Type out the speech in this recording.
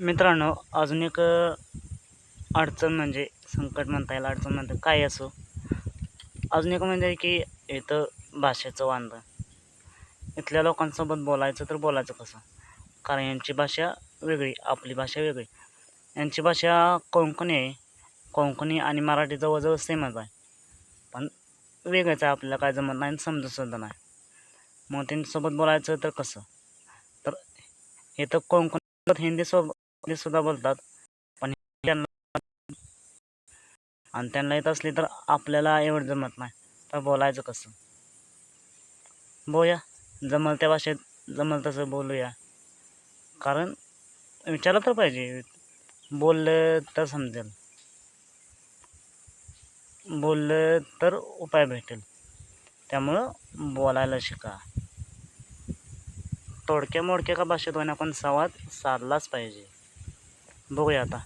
मित्रांनो अजून एक अडचण म्हणजे संकट म्हणता येईल अडचण म्हणता काय असो. अजून एक म्हणजे की इथं भाषेचं वांदं इथल्या लोकांसोबत बोलायचं तर बोलायचं कसं? कारण यांची भाषा वेगळी आपली भाषा वेगळी. यांची भाषा कोंकणी आहे. कोंकणी आणि मराठी जवळजवळ सेमच आहे. पण वेगळंच आहे आपल्याला काय जमत नाही आणि समजत नाही. मग त्यांच्यासोबत बोलायचं तर कसं? तर हे तर कोकणी हिंदीसोबत ते सुद्धा बोलतात. पण त्यांना आणि त्यांना येत असली तर आपल्याला एवढं जमत नाही. तर बोलायचं कसं? बोया जमल त्या भाषेत जमल तसं बोलूया. कारण विचारलं तर पाहिजे. बोललं तर समजेल. बोललं तर उपाय भेटेल. त्यामुळं बोलायला शिका. तोडक्या मोडक्या का भाषेत होईन पण संवाद साधलाच पाहिजे. बघूया आता.